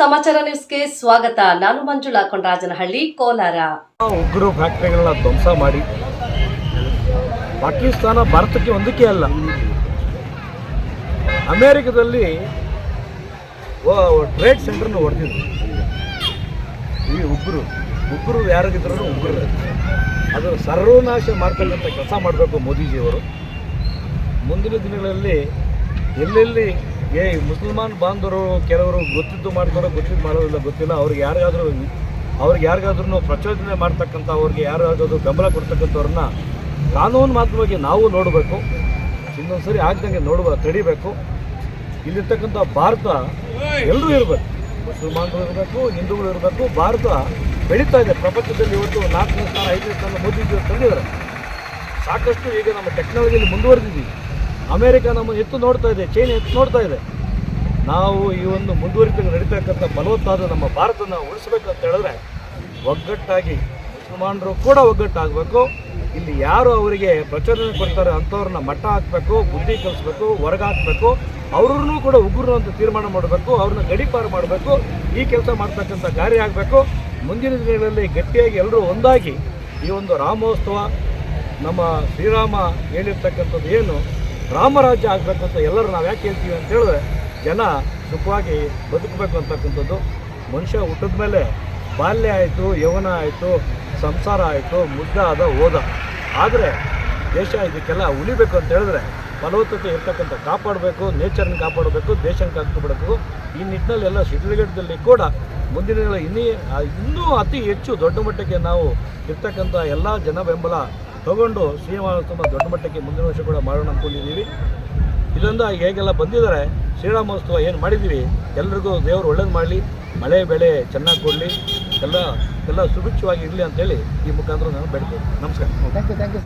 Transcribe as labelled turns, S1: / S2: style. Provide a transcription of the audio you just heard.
S1: ಸಮಾಚಾರ ನ್ಯೂಸ್ಗೆ ಸ್ವಾಗತ. ನಾನು ಮಂಜುಳಾ ಕೊಂಡರಾಜನಹಳ್ಳಿ ಕೋಲಾರ.
S2: ಉಗ್ರ ಫ್ಯಾಕ್ಟರಿಗಳನ್ನ ಧ್ವಂಸ ಮಾಡಿ, ಪಾಕಿಸ್ತಾನ ಭಾರತಕ್ಕೆ ಒಂದಕ್ಕೆ ಅಲ್ಲ. ಅಮೇರಿಕದಲ್ಲಿ ಟ್ರೇಡ್ ಸೆಂಟರ್ನ ಹೊಡೆದಿದ್ರು. ಈ ಉಗ್ರು ಉಗ್ರು ಯಾರಿಗಿದ್ರು ಉಗ್ರು ಅದು ಸರ್ವನಾಶ ಮಾಡ್ತಕ್ಕಂಥ ಕೆಲಸ ಮಾಡಬೇಕು ಮೋದಿಜಿಯವರು. ಮುಂದಿನ ದಿನಗಳಲ್ಲಿ ಎಲ್ಲೆಲ್ಲಿ ಏ ಮುಸಲ್ಮಾನ್ ಬಾಂಧವರು ಕೆಲವರು ಗೊತ್ತಿದ್ದು ಮಾಡ್ತಾರೋ ಗೊತ್ತಿದ್ದು ಮಾಡೋದಿಲ್ಲ, ಗೊತ್ತಿಲ್ಲ. ಅವ್ರಿಗೆ ಯಾರಿಗಾದ್ರೂ ಅವ್ರಿಗೆ ಯಾರಿಗಾದ್ರೂ ಪ್ರಚೋದನೆ ಮಾಡ್ತಕ್ಕಂಥ ಅವ್ರಿಗೆ ಯಾರಿಗಾದ್ರೂ ಬೆಂಬಲ ಕೊಡ್ತಕ್ಕಂಥವ್ರನ್ನ ಕಾನೂನು ಮಾತ್ರವಾಗಿ ನಾವು ನೋಡಬೇಕು. ಇನ್ನೊಂದು ಸರಿ ಆಗ್ದಂಗೆ ನೋಡುವ, ತಡಿಬೇಕು. ಇಲ್ಲಿರ್ತಕ್ಕಂಥ ಭಾರತ ಎಲ್ಲರೂ ಇರಬೇಕು. ಮುಸಲ್ಮಾನರು ಇರಬೇಕು, ಹಿಂದೂಗಳು ಇರಬೇಕು. ಭಾರತ ಬೆಳೀತಾ ಇದೆ. ಪ್ರಪಂಚದಲ್ಲಿ ಇವತ್ತು ನಾಲ್ಕನೇ ಸ್ಥಾನ, ಐದನೇ ಸ್ಥಾನ ಮೋದಿ ತಂದಿದ್ದಾರೆ. ಸಾಕಷ್ಟು ಈಗ ನಮ್ಮ ಟೆಕ್ನಾಲಜಿಯಲ್ಲಿ ಮುಂದುವರೆದಿದ್ದೀವಿ ಅಮೇರಿಕ ನಮ್ಮ ಎತ್ತು ನೋಡ್ತಾ ಇದೆ ಚೈನಾ ಎತ್ತು ನೋಡ್ತಾ ಇದೆ. ನಾವು ಈ ಒಂದು ಮುಂದುವರಿತ ನಡೀತಕ್ಕಂಥ ಫಲವತ್ತಾದ ನಮ್ಮ ಭಾರತನ ಉಳಿಸ್ಬೇಕು ಅಂತ ಹೇಳಿದ್ರೆ, ಒಗ್ಗಟ್ಟಾಗಿ ಮುಸಲ್ಮಾನರು ಕೂಡ ಒಗ್ಗಟ್ಟಾಗಬೇಕು. ಇಲ್ಲಿ ಯಾರು ಅವರಿಗೆ ಪ್ರಚೋದನೆ ಕೊಡ್ತಾರೆ ಅಂಥವ್ರನ್ನ ಮಟ್ಟ ಹಾಕಬೇಕು ಬುದ್ಧಿ ಕಲಿಸ್ಬೇಕು, ಹೊರಗೆ ಹಾಕಬೇಕು ಅವ್ರನ್ನೂ ಕೂಡ ಉಗ್ರರು ಅಂತ ತೀರ್ಮಾನ ಮಾಡಬೇಕು, ಅವ್ರನ್ನ ಗಡಿಪಾರು ಮಾಡಬೇಕು, ಈ ಕೆಲಸ ಮಾಡ್ತಕ್ಕಂಥ ಕಾರ್ಯ ಆಗಬೇಕು. ಮುಂದಿನ ದಿನಗಳಲ್ಲಿ ಗಟ್ಟಿಯಾಗಿ ಎಲ್ಲರೂ ಒಂದಾಗಿ ಈ ಒಂದು ರಾಮೋತ್ಸವ ನಮ್ಮ ಶ್ರೀರಾಮ ಹೇಳಿರ್ತಕ್ಕಂಥದ್ದು ಏನು ರಾಮರಾಜ್ಯ ಆಗಬೇಕಂತ ಎಲ್ಲರೂ ನಾವು ಯಾಕೆ ಹೇಳ್ತೀವಿ ಅಂತ ಹೇಳಿದ್ರೆ ಜನ ಸುಖವಾಗಿ ಬದುಕಬೇಕು ಅಂತಕ್ಕಂಥದ್ದು. ಮನುಷ್ಯ ಹುಟ್ಟಿದ ಮೇಲೆ ಬಾಲ್ಯ ಆಯಿತು, ಯೌವನ ಆಯಿತು, ಸಂಸಾರ ಆಯಿತು ಮುದ್ದಾದ ಓದ ಆದರೆ ದೇಶ ಇದಕ್ಕೆಲ್ಲ ಉಳಿಬೇಕು ಅಂತ ಹೇಳಿದ್ರೆ ಫಲವತ್ತತೆ ಇರ್ತಕ್ಕಂಥ ಕಾಪಾಡಬೇಕು, ನೇಚರ್ನ ಕಾಪಾಡಬೇಕು, ದೇಶನ ಕಾಪಾಡಬೇಕು. ಈ ನಿಟ್ಟಿನಲ್ಲಿ ಎಲ್ಲ ಶಿಡ್ಲಘಟ್ಟದಲ್ಲಿ ಕೂಡ ಮುಂದಿನ ದಿನ ಇನ್ನೂ ಇನ್ನೂ ಅತಿ ಹೆಚ್ಚು ದೊಡ್ಡ ಮಟ್ಟಕ್ಕೆ ನಾವು ಇರ್ತಕ್ಕಂಥ ಎಲ್ಲ ಜನ ಬೆಂಬಲ ತಗೊಂಡು ಶ್ರೀನಿವಾಸೋತ್ಸವ ದೊಡ್ಡ ಮಟ್ಟಕ್ಕೆ ಮುಂದಿನ ವರ್ಷ ಕೂಡ ಮಾಡೋಣ ಅಂದ್ಕೊಂಡಿದ್ದೀವಿ ಇದರಿಂದ ಹೇಗೆಲ್ಲ ಬಂದಿದ್ದಾರೆ ಶ್ರೀರಾಮೋತ್ಸವ ಏನು ಮಾಡಿದ್ದೀವಿ, ಎಲ್ರಿಗೂ ದೇವರು ಒಳ್ಳೇದು ಮಾಡಲಿ, ಮಳೆ ಬೆಳೆ ಚೆನ್ನಾಗಿ ಕೊಡಲಿ, ಎಲ್ಲ ಎಲ್ಲ ಸುಭಿಕ್ಷವಾಗಿ ಇರಲಿ ಅಂತೇಳಿ ಈ ಮುಖಾಂತರ ನಾನು ಬೇಡ್ತೀನಿ ನಮಸ್ಕಾರ.